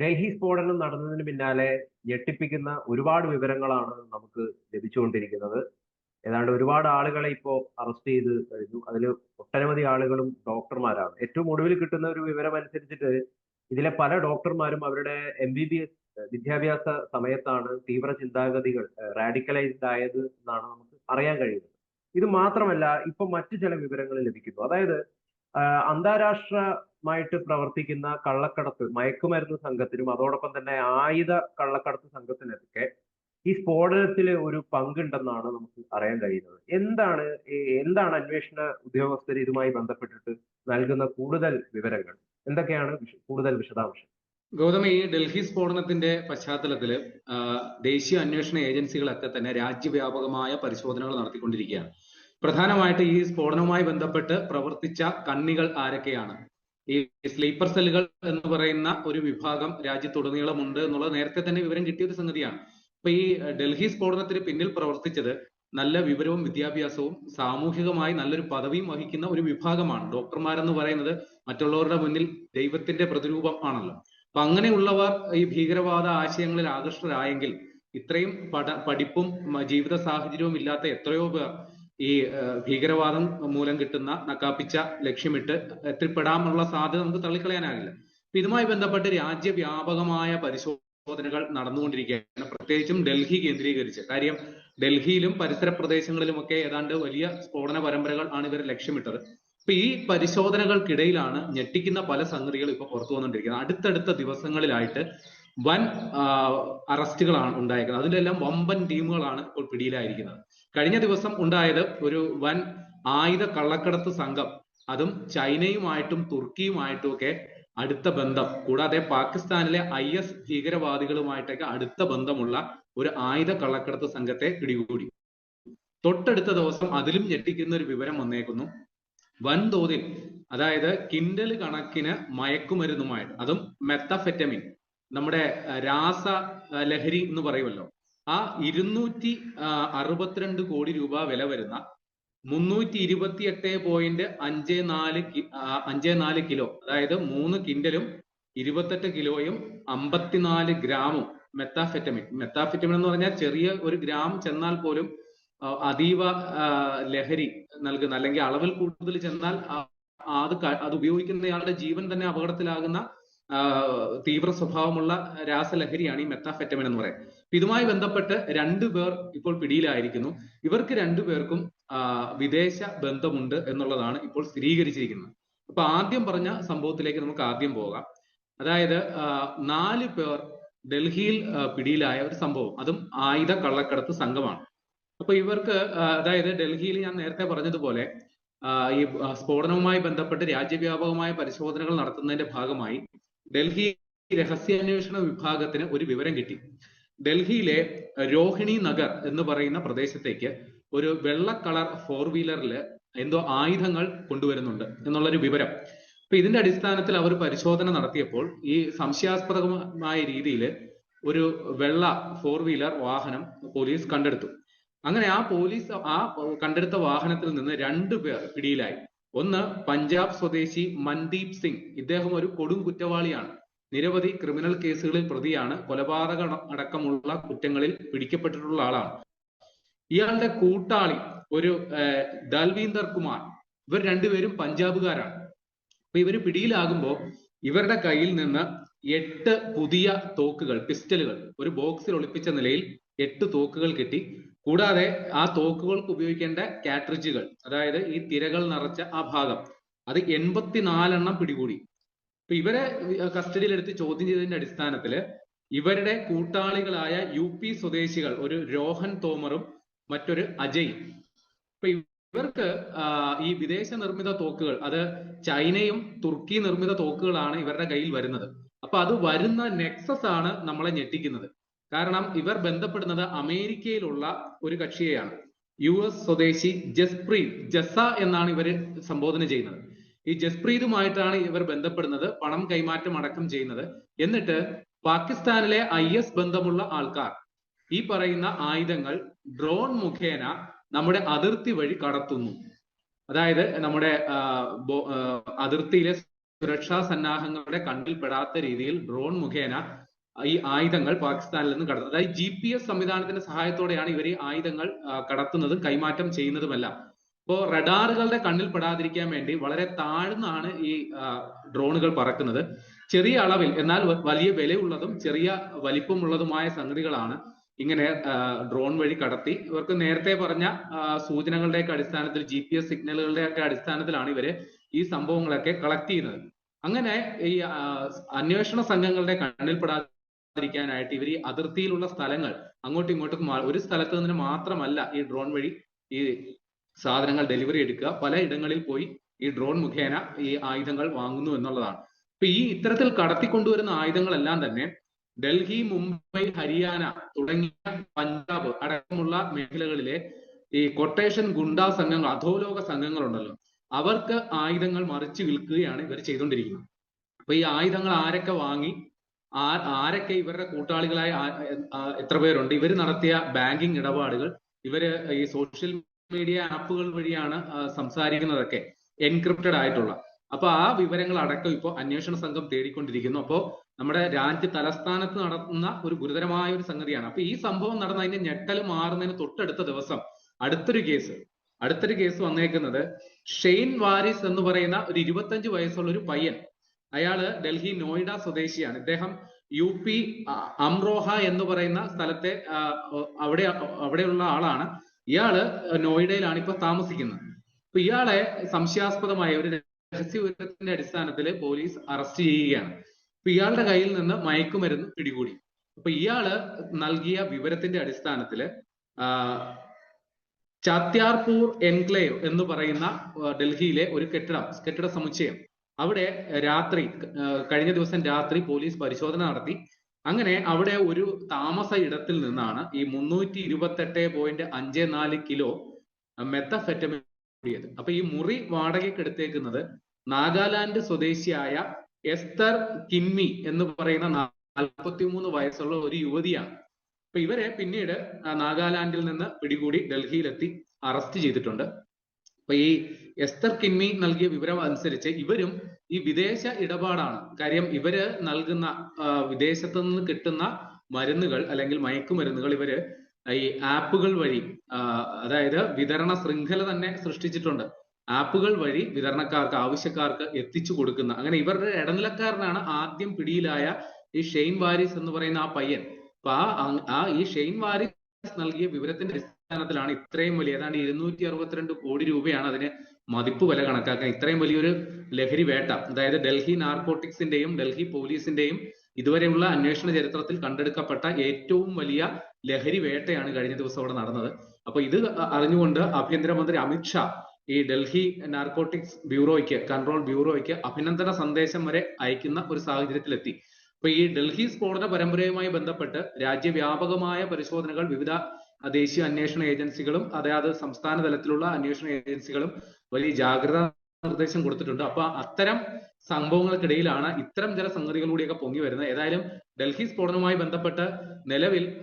ഡൽഹി സ്ഫോടനം നടന്നതിന് പിന്നാലെ ഞെട്ടിപ്പിക്കുന്ന ഒരുപാട് വിവരങ്ങളാണ് നമുക്ക് ലഭിച്ചുകൊണ്ടിരിക്കുന്നത്. ഏതാണ്ട് ഒരുപാട് ആളുകളെ ഇപ്പോ അറസ്റ്റ് ചെയ്ത് കഴിഞ്ഞു. അതിൽ ഒട്ടനവധി ആളുകളും ഡോക്ടർമാരാണ്. ഏറ്റവും ഒടുവിൽ കിട്ടുന്ന ഒരു വിവരം അനുസരിച്ചിട്ട് ഇതിലെ പല ഡോക്ടർമാരും അവരുടെ എം ബി ബി എസ് വിദ്യാഭ്യാസ സമയത്താണ് തീവ്ര ചിന്താഗതികൾ റാഡിക്കലൈസ്ഡ് ആയത് എന്നാണ് നമുക്ക് അറിയാൻ കഴിയുന്നത്. ഇത് മാത്രമല്ല ഇപ്പൊ മറ്റു ചില വിവരങ്ങൾ ലഭിക്കുന്നു. അതായത് ആഹ് അന്താരാഷ്ട്രമായിട്ട് പ്രവർത്തിക്കുന്ന കള്ളക്കടത്ത് മയക്കുമരുന്ന് സംഘത്തിനും അതോടൊപ്പം തന്നെ ആയുധ കള്ളക്കടത്ത് സംഘത്തിനൊക്കെ ഈ സ്ഫോടനത്തിൽ ഒരു പങ്കുണ്ടെന്നാണ് നമുക്ക് അറിയാൻ കഴിയുന്നത്. എന്താണ് എന്താണ് അന്വേഷണ ഉദ്യോഗസ്ഥർ ഇതുമായി ബന്ധപ്പെട്ടിട്ട് നൽകുന്ന കൂടുതൽ വിവരങ്ങൾ? എന്തൊക്കെയാണ് കൂടുതൽ വിശദാംശം? ഗൗതമ ഈ ഡൽഹി സ്ഫോടനത്തിന്റെ പശ്ചാത്തലത്തിൽ ദേശീയ അന്വേഷണ ഏജൻസികളൊക്കെ തന്നെ രാജ്യവ്യാപകമായ പരിശോധനകൾ നടത്തിക്കൊണ്ടിരിക്കുകയാണ്. പ്രധാനമായിട്ട് ഈ സ്ഫോടനവുമായി ബന്ധപ്പെട്ട് പ്രവർത്തിച്ച കണ്ണികൾ ആരൊക്കെയാണ്? ഈ സ്ലീപ്പർ സെല്ലുകൾ എന്ന് പറയുന്ന ഒരു വിഭാഗം രാജ്യത്തുടനീളമുണ്ട് എന്നുള്ളത് നേരത്തെ തന്നെ വിവരം കിട്ടിയ ഒരു സംഗതിയാണ്. അപ്പൊ ഈ ഡൽഹി സ്ഫോടനത്തിന് പിന്നിൽ പ്രവർത്തിച്ചത് നല്ല വിവരവും വിദ്യാഭ്യാസവും സാമൂഹികമായി നല്ലൊരു പദവിയും വഹിക്കുന്ന ഒരു വിഭാഗമാണ്. ഡോക്ടർമാരെന്ന് പറയുന്നത് മറ്റുള്ളവരുടെ മുന്നിൽ ദൈവത്തിന്റെ പ്രതിരൂപം ആണല്ലോ. അപ്പൊ അങ്ങനെയുള്ളവർ ഈ ഭീകരവാദ ആശയങ്ങളിൽ ആകൃഷ്ടരായെങ്കിൽ ഇത്രയും പഠ പഠിപ്പും ജീവിത സാഹചര്യവും ഇല്ലാത്ത എത്രയോ പേർ ഈ ഭീകരവാദം മൂലം കിട്ടുന്ന നക്കാപ്പിച്ച ലക്ഷ്യമിട്ട് എത്തിപ്പെടാനുള്ള സാധ്യത നമുക്ക് തള്ളിക്കളയാനാകില്ല. അപ്പൊ ഇതുമായി ബന്ധപ്പെട്ട് രാജ്യവ്യാപകമായ പരിശോധനകൾ നടന്നുകൊണ്ടിരിക്കുകയാണ്. പ്രത്യേകിച്ചും ഡൽഹി കേന്ദ്രീകരിച്ച്. കാര്യം ഡൽഹിയിലും പരിസര പ്രദേശങ്ങളിലുമൊക്കെ ഏതാണ്ട് വലിയ സ്ഫോടന പരമ്പരകൾ ആണ് ഇവർ ലക്ഷ്യമിട്ടത്. അപ്പൊ ഈ പരിശോധനകൾക്കിടയിലാണ് ഞെട്ടിക്കുന്ന പല സംഗതികളും ഇപ്പൊ പുറത്തു വന്നുകൊണ്ടിരിക്കുന്നത്. അടുത്തടുത്ത ദിവസങ്ങളിലായിട്ട് വൻ അറസ്റ്റുകളാണ് ഉണ്ടായിരിക്കുന്നത് അതിലെല്ലാം വമ്പൻ ടീമുകളാണ് ഇപ്പോൾ പിടിയിലായിരിക്കുന്നത്. കഴിഞ്ഞ ദിവസം ഉണ്ടായത് ഒരു വൻ ആയുധ കള്ളക്കടത്ത് സംഘം. അതും ചൈനയുമായിട്ടും തുർക്കിയുമായിട്ടും ഒക്കെ അടുത്ത ബന്ധം. കൂടാതെ പാകിസ്ഥാനിലെ ഐ എസ് ഭീകരവാദികളുമായിട്ടൊക്കെ അടുത്ത ബന്ധമുള്ള ഒരു ആയുധ കള്ളക്കടത്ത് സംഘത്തെ പിടികൂടി. തൊട്ടടുത്ത ദിവസം അതിലും ഞെട്ടിക്കുന്ന ഒരു വിവരം വന്നേക്കുന്നു. വൻതോതിൽ അതായത് കിൻഡൽ കണക്കിന് മയക്കുമരുന്നുമായിട്ട് അതും മെത്തഫെറ്റമിൻ നമ്മുടെ രാസ ലഹരി എന്ന് പറയുമല്ലോ. ആ ഇരുന്നൂറ്റി അറുപത്തിരണ്ട് കോടി രൂപ വില വരുന്ന മുന്നൂറ്റി ഇരുപത്തി എട്ട് പോയിന്റ് അഞ്ച് നാല് അഞ്ച് നാല് കിലോ അതായത് മൂന്ന് കിൻഡലും ഇരുപത്തെട്ട് കിലോയും അമ്പത്തിനാല് ഗ്രാമും മെത്താഫെറ്റമിൻ മെത്താഫെറ്റമിൻ എന്ന് പറഞ്ഞാൽ ചെറിയ ഒരു ഗ്രാം ചെന്നാൽ പോലും അതീവ ലഹരി നൽകുന്ന അല്ലെങ്കിൽ അളവിൽ കൂടുതൽ ചെന്നാൽ അത് അത് ഉപയോഗിക്കുന്നയാളുടെ ജീവൻ തന്നെ അപകടത്തിലാകുന്ന തീവ്ര സ്വഭാവമുള്ള രാസലഹരിയാണ് ഈ മെത്താഫെറ്റമിൻ എന്ന് പറയുന്നത്. ഇതുമായി ബന്ധപ്പെട്ട് രണ്ടു പേർ ഇപ്പോൾ പിടിയിലായിരിക്കുന്നു. ഇവർക്ക് രണ്ടുപേർക്കും പേർക്കും വിദേശ ബന്ധമുണ്ട് എന്നുള്ളതാണ് ഇപ്പോൾ സ്ഥിരീകരിച്ചിരിക്കുന്നത്. അപ്പൊ ആദ്യം പറഞ്ഞ സംഭവത്തിലേക്ക് നമുക്ക് ആദ്യം പോകാം. അതായത് നാല് പേർ ഡൽഹിയിൽ പിടിയിലായ ഒരു സംഭവം. അതും ആയുധ കള്ളക്കടത്ത് സംഘമാണ്. അപ്പൊ ഇവർക്ക് അതായത് ഡൽഹിയിൽ ഞാൻ നേരത്തെ പറഞ്ഞതുപോലെ ഈ സ്ഫോടനവുമായി ബന്ധപ്പെട്ട് രാജ്യവ്യാപകമായ പരിശോധനകൾ നടത്തുന്നതിന്റെ ഭാഗമായി ഡൽഹി രഹസ്യാന്വേഷണ വിഭാഗത്തിന് ഒരു വിവരം കിട്ടി. ഡൽഹിയിലെ രോഹിണി നഗർ എന്ന് പറയുന്ന പ്രദേശത്തേക്ക് ഒരു വെള്ള കളർ ഫോർ വീലറിൽ എന്തോ ആയുധങ്ങൾ കൊണ്ടുവരുന്നുണ്ട് എന്നുള്ളൊരു വിവരം. അപ്പൊ ഇതിന്റെ അടിസ്ഥാനത്തിൽ അവർ പരിശോധന നടത്തിയപ്പോൾ ഈ സംശയാസ്പദമായ രീതിയിൽ ഒരു വെള്ള ഫോർ വീലർ വാഹനം പോലീസ് കണ്ടെടുത്തു. അങ്ങനെ ആ പോലീസ് ആ കണ്ടെടുത്ത വാഹനത്തിൽ നിന്ന് രണ്ടു പേർ പിടിയിലായി. ഒന്ന് പഞ്ചാബ് സ്വദേശി മൻദീപ് സിംഗ്. ഇദ്ദേഹം ഒരു കൊടും കുറ്റവാളിയാണ്. നിരവധി ക്രിമിനൽ കേസുകളിൽ പ്രതിയാണ് കൊലപാതക അടക്കമുള്ള കുറ്റങ്ങളിൽ പിടിക്കപ്പെട്ടിട്ടുള്ള ആളാണ്. ഇയാളുടെ കൂട്ടാളി ഒരു ദൽവീന്ദർ കുമാർ. ഇവർ രണ്ടുപേരും പഞ്ചാബുകാരാണ്. അപ്പൊ ഇവർ പിടിയിലാകുമ്പോൾ ഇവരുടെ കയ്യിൽ നിന്ന് എട്ട് പുതിയ തോക്കുകൾ പിസ്റ്റലുകൾ ഒരു ബോക്സിൽ ഒളിപ്പിച്ച നിലയിൽ എട്ട് തോക്കുകൾ കിട്ടി. കൂടാതെ ആ തോക്കുകൾക്ക് ഉപയോഗിക്കേണ്ട കാട്രിഡ്ജുകൾ അതായത് ഈ തിരകൾ നിറച്ച ആ ഭാഗം അത് എൺപത്തിനാലെണ്ണം പിടികൂടി. അപ്പൊ ഇവരെ കസ്റ്റഡിയിലെടുത്ത് ചോദ്യം ചെയ്തതിന്റെ അടിസ്ഥാനത്തിൽ ഇവരുടെ കൂട്ടാളികളായ യു പി സ്വദേശികൾ ഒരു രോഹൻ തോമറും മറ്റൊരു അജയ്. അപ്പൊ ഇവർക്ക് ഈ വിദേശ നിർമ്മിത തോക്കുകൾ അത് ചൈനയും തുർക്കി നിർമ്മിത തോക്കുകളാണ് ഇവരുടെ കയ്യിൽ വരുന്നത്. അപ്പൊ അത് വരുന്ന നെക്സസ് ആണ് നമ്മളെ ഞെട്ടിക്കുന്നത്. കാരണം ഇവർ ബന്ധപ്പെടുന്നത് അമേരിക്കയിലുള്ള ഒരു കക്ഷിയെയാണ്. യു എസ് സ്വദേശി ജസ്പ്രീത് ജസ എന്നാണ് ഇവർ സംബോധന ചെയ്യുന്നത്. ഈ ജസ്പ്രീതുമായിട്ടാണ് ഇവർ ബന്ധപ്പെടുന്നത് പണം കൈമാറ്റം അടക്കം ചെയ്യുന്നത്. എന്നിട്ട് പാകിസ്ഥാനിലെ ഐ എസ് ബന്ധമുള്ള ആൾക്കാർ ഈ പറയുന്ന ആയുധങ്ങൾ ഡ്രോൺ മുഖേന നമ്മുടെ അതിർത്തി വഴി കടത്തുന്നു. അതായത് നമ്മുടെ അതിർത്തിയിലെ സുരക്ഷാ സന്നാഹങ്ങളുടെ കണ്ടിൽപ്പെടാത്ത രീതിയിൽ ഡ്രോൺ മുഖേന ഈ ആയുധങ്ങൾ പാകിസ്ഥാനിൽ നിന്ന് കടത്തുന്നത്. അതായത് ജി പി എസ് സംവിധാനത്തിന്റെ സഹായത്തോടെയാണ് ഇവർ ഈ ആയുധങ്ങൾ കടത്തുന്നതും കൈമാറ്റം ചെയ്യുന്നതുമെല്ലാം. ഇപ്പോ റഡാറുകളുടെ കണ്ണിൽ പെടാതിരിക്കാൻ വേണ്ടി വളരെ താഴ്ന്നാണ് ഈ ഡ്രോണുകൾ പറക്കുന്നത്. ചെറിയ അളവിൽ എന്നാൽ വലിയ വിലയുള്ളതും ചെറിയ വലിപ്പമുള്ളതുമായ സംഗതികളാണ് ഇങ്ങനെ ഡ്രോൺ വഴി കടത്തി. ഇവർക്ക് നേരത്തെ പറഞ്ഞ സൂചനകളുടെ സൂചനകളുടെയൊക്കെ അടിസ്ഥാനത്തിൽ ജി പി എസ് സിഗ്നലുകളുടെയൊക്കെ അടിസ്ഥാനത്തിലാണ് ഇവർ ഈ സംഭവങ്ങളൊക്കെ കളക്ട് ചെയ്യുന്നത്. അങ്ങനെ ഈ അന്വേഷണ സംഘങ്ങളുടെ കണ്ണിൽപ്പെടാതിരിക്കാനായിട്ട് ഇവർ ഈ അതിർത്തിയിലുള്ള സ്ഥലങ്ങൾ അങ്ങോട്ടും ഇങ്ങോട്ടും ഒരു സ്ഥലത്ത് നിന്ന് മാത്രമല്ല ഈ ഡ്രോൺ വഴി ഈ സാധനങ്ങൾ ഡെലിവറി എടുക്കുക. പല ഇടങ്ങളിൽ പോയി ഈ ഡ്രോൺ മുഖേന ഈ ആയുധങ്ങൾ വാങ്ങുന്നു എന്നുള്ളതാണ്. ഇപ്പൊ ഈ ഇത്തരത്തിൽ കടത്തിക്കൊണ്ടുവരുന്ന ആയുധങ്ങളെല്ലാം തന്നെ ഡൽഹി മുംബൈ ഹരിയാന തുടങ്ങിയ പഞ്ചാബ് അടക്കമുള്ള മേഖലകളിലെ ഈ കൊട്ടേഷൻ ഗുണ്ടാ സംഘങ്ങൾ അധോലോക സംഘങ്ങളുണ്ടല്ലോ. അവർക്ക് ആയുധങ്ങൾ മറിച്ച് വിൽക്കുകയാണ് ഇവർ ചെയ്തുകൊണ്ടിരിക്കുന്നത്. അപ്പൊ ഈ ആയുധങ്ങൾ ആരൊക്കെ വാങ്ങി ആരൊക്കെ ഇവരുടെ കൂട്ടാളികളായ എത്ര പേരുണ്ട്? ഇവർ നടത്തിയ ബാങ്കിങ് ഇടപാടുകൾ ഇവർ ഈ സോഷ്യൽ മീഡിയ ആപ്പുകൾ വഴിയാണ് സംസാരിക്കുന്നതൊക്കെ എൻക്രിപ്റ്റഡ് ആയിട്ടുള്ള. അപ്പൊ ആ വിവരങ്ങൾ അടക്കം ഇപ്പോൾ അന്വേഷണ സംഘം തേടിക്കൊണ്ടിരിക്കുന്നു. അപ്പോൾ നമ്മുടെ രാജ്യ തലസ്ഥാനത്ത് നടന്ന ഒരു ഗുരുതരമായ ഒരു സംഗതിയാണ്. അപ്പൊ ഈ സംഭവം നടന്ന അതിന്റെ ഞെട്ടൽ മാറുന്നതിന് തൊട്ടടുത്ത ദിവസം അടുത്തൊരു കേസ് അടുത്തൊരു കേസ് വന്നേക്കുന്നത് ഷെയ്ൻ വാരിസ് എന്ന് പറയുന്ന ഒരു ഇരുപത്തഞ്ച് വയസ്സുള്ള ഒരു പയ്യൻ. അയാൾ ഡൽഹി നോയിഡ സ്വദേശിയാണ്. ഇദ്ദേഹം യു പി അംറോഹ എന്ന് പറയുന്ന സ്ഥലത്തെ അവിടെ അവിടെയുള്ള ആളാണ്. ഇയാൾ നോയിഡയിലാണ് ഇപ്പൊ താമസിക്കുന്നത്. അപ്പൊ ഇയാളെ സംശയാസ്പദമായ ഒരു രഹസ്യ വിവരത്തിന്റെ അടിസ്ഥാനത്തിൽ പോലീസ് അറസ്റ്റ് ചെയ്യുകയാണ്. അപ്പൊ ഇയാളുടെ കയ്യിൽ നിന്ന് മയക്കുമരുന്ന് പിടികൂടി. അപ്പൊ ഇയാൾ നൽകിയ വിവരത്തിന്റെ അടിസ്ഥാനത്തിൽ ആ, ചാത്യാർപൂർ എൻക്ലേവ് എന്ന് പറയുന്ന ഡൽഹിയിലെ ഒരു കെട്ടിടം കെട്ടിട സമുച്ചയം. അവിടെ രാത്രി കഴിഞ്ഞ ദിവസം രാത്രി പോലീസ് പരിശോധന നടത്തി. അങ്ങനെ അവിടെ ഒരു താമസ ഇടത്തിൽ നിന്നാണ് ഈ മുന്നൂറ്റി ഇരുപത്തെട്ട് പോയിന്റ് അഞ്ച് നാല് കിലോ മെത്തഫെറ്റമിൻ കൂടിയത്. അപ്പൊ ഈ മുറി വാടകയ്ക്ക് എടുത്തേക്കുന്നത് നാഗാലാൻഡ് സ്വദേശിയായ എസ്തർ കിമ്മി എന്ന് പറയുന്ന നാൽപ്പത്തിമൂന്ന് വയസ്സുള്ള ഒരു യുവതിയാണ്. അപ്പൊ ഇവരെ പിന്നീട് നാഗാലാൻഡിൽ നിന്ന് പിടികൂടി ഡൽഹിയിലെത്തി അറസ്റ്റ് ചെയ്തിട്ടുണ്ട്. അപ്പൊ ഈ എസ്തർ കിമ്മി നൽകിയ വിവരം അനുസരിച്ച് ഇവരും ഈ വിദേശ ഇടപാടാണ്. കാര്യം ഇവർ നൽകുന്ന വിദേശത്തു നിന്ന് കിട്ടുന്ന മരുന്നുകൾ അല്ലെങ്കിൽ മയക്കുമരുന്നുകൾ ഇവർ ഈ ആപ്പുകൾ വഴി അതായത് വിതരണ ശൃംഖല തന്നെ സൃഷ്ടിച്ചിട്ടുണ്ട്. ആപ്പുകൾ വഴി വിതരണക്കാർക്ക് ആവശ്യക്കാർക്ക് എത്തിച്ചു കൊടുക്കുന്ന അങ്ങനെ ഇവരുടെ ഇടനിലക്കാരനാണ് ആദ്യം പിടിയിലായ ഈ ഷെയ്ൻ വാരിസ് എന്ന് പറയുന്ന ആ പയ്യൻ. അപ്പൊ ആ ഈ ഷെയ്ൻ വാരിസ് നൽകിയ വിവരത്തിന്റെ അടിസ്ഥാനത്തിലാണ് ഇത്രയും വലിയ ഏതാണ്ട് ഇരുന്നൂറ്റി അറുപത്തിരണ്ട് കോടി രൂപയാണ് അതിന് മതിപ്പ് വില കണക്കാക്കാൻ ഇത്രയും വലിയൊരു ലഹരി വേട്ട അതായത് ഡൽഹി നാർക്കോട്ടിക്സിന്റെയും ഡൽഹി പോലീസിന്റെയും ഇതുവരെയുള്ള അന്വേഷണ ചരിത്രത്തിൽ കണ്ടെടുക്കപ്പെട്ട ഏറ്റവും വലിയ ലഹരി വേട്ടയാണ് കഴിഞ്ഞ ദിവസം അവിടെ നടന്നത്. അപ്പൊ ഇത് അറിഞ്ഞുകൊണ്ട് ആഭ്യന്തരമന്ത്രി അമിത്ഷാ ഈ ഡൽഹി നാർക്കോട്ടിക്സ് ബ്യൂറോയ്ക്ക് കൺട്രോൾ ബ്യൂറോയ്ക്ക് അഭിനന്ദന സന്ദേശം വരെ അയക്കുന്ന ഒരു സാഹചര്യത്തിലെത്തി. അപ്പൊ ഈ ഡൽഹി സ്ഫോടന പരമ്പരയുമായി ബന്ധപ്പെട്ട് രാജ്യവ്യാപകമായ പരിശോധനകൾ വിവിധ ദേശീയ അന്വേഷണ ഏജൻസികളും അതായത് സംസ്ഥാന തലത്തിലുള്ള അന്വേഷണ ഏജൻസികളും വലിയ ജാഗ്രത നിർദ്ദേശം കൊടുത്തിട്ടുണ്ട്. അപ്പൊ അത്തരം സംഭവങ്ങൾക്കിടയിലാണ് ഇത്തരം ചില സംഗതികളിലൂടെയൊക്കെ പൊങ്ങി വരുന്നത്. ഏതായാലും ഡൽഹി സ്ഫോടനവുമായി ബന്ധപ്പെട്ട് നിലവിൽ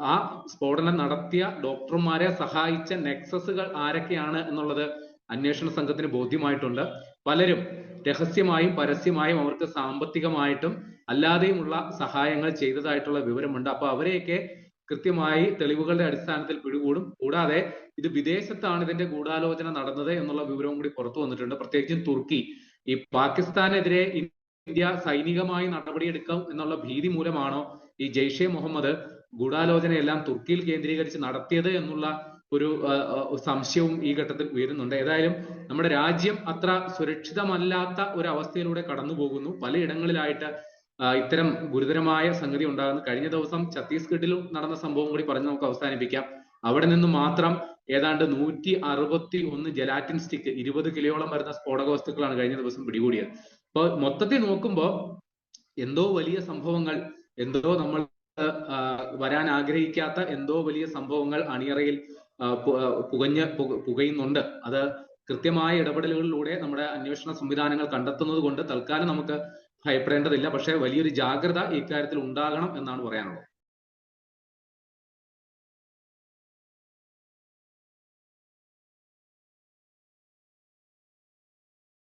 ആ, സ്ഫോടനം നടത്തിയ ഡോക്ടർമാരെ സഹായിച്ച നെക്സസുകൾ ആരൊക്കെയാണ് എന്നുള്ളത് അന്വേഷണ സംഘത്തിന് ബോധ്യമായിട്ടുണ്ട്. പലരും രഹസ്യമായും പരസ്യമായും അവർക്ക് സാമ്പത്തികമായിട്ടും അല്ലാതെയുമുള്ള സഹായങ്ങൾ ചെയ്തതായിട്ടുള്ള വിവരമുണ്ട്. അപ്പൊ അവരെയൊക്കെ കൃത്യമായി തെളിവുകളുടെ അടിസ്ഥാനത്തിൽ പിടികൂടും. കൂടാതെ ഇത് വിദേശത്താണ് ഇതിന്റെ ഗൂഢാലോചന നടന്നത് എന്നുള്ള വിവരവും കൂടി പുറത്തു വന്നിട്ടുണ്ട്. പ്രത്യേകിച്ചും തുർക്കി. ഈ പാകിസ്ഥാനെതിരെ ഇന്ത്യ സൈനികമായി നടപടിയെടുക്കാം എന്നുള്ള ഭീതി മൂലമാണോ ഈ ജെയ്ഷെ മുഹമ്മദ് ഗൂഢാലോചനയെല്ലാം തുർക്കിയിൽ കേന്ദ്രീകരിച്ച് നടത്തിയത് എന്നുള്ള ഒരു സംശയവും ഈ ഘട്ടത്തിൽ ഉയരുന്നുണ്ട്. ഏതായാലും നമ്മുടെ രാജ്യം അത്ര സുരക്ഷിതമല്ലാത്ത ഒരു അവസ്ഥയിലൂടെ കടന്നു പോകുന്നു പലയിടങ്ങളിലായിട്ട് ഇത്തരം ഗുരുതരമായ സംഗതി ഉണ്ടാകുന്നു കഴിഞ്ഞ ദിവസം ഛത്തീസ്ഗഡിലും നടന്ന സംഭവം കൂടി പറഞ്ഞ് നമുക്ക് അവസാനിപ്പിക്കാം. അവിടെ നിന്ന് മാത്രം ഏതാണ്ട് നൂറ്റി അറുപത്തി ഒന്ന് ജലാറ്റിൻ സ്റ്റിക്ക് ഇരുപത് കിലോയോളം വരുന്ന സ്ഫോടക വസ്തുക്കളാണ് കഴിഞ്ഞ ദിവസം പിടികൂടിയത്. അപ്പൊ മൊത്തത്തിൽ നോക്കുമ്പോൾ എന്തോ വലിയ സംഭവങ്ങൾ എന്തോ നമ്മൾ വരാൻ ആഗ്രഹിക്കാത്ത എന്തോ വലിയ സംഭവങ്ങൾ അണിയറയിൽ പുകഞ്ഞ് പുകയുന്നുണ്ട്. അത് കൃത്യമായ ഇടപെടലുകളിലൂടെ നമ്മുടെ അന്വേഷണ സംവിധാനങ്ങൾ കണ്ടെത്തുന്നത് കൊണ്ട് തൽക്കാലം നമുക്ക് ഭയപ്പെടേണ്ടതില്ല. പക്ഷേ വലിയൊരു ജാഗ്രത ഇക്കാര്യത്തിൽ ഉണ്ടാകണം എന്നാണ് പറയാനുള്ളത്.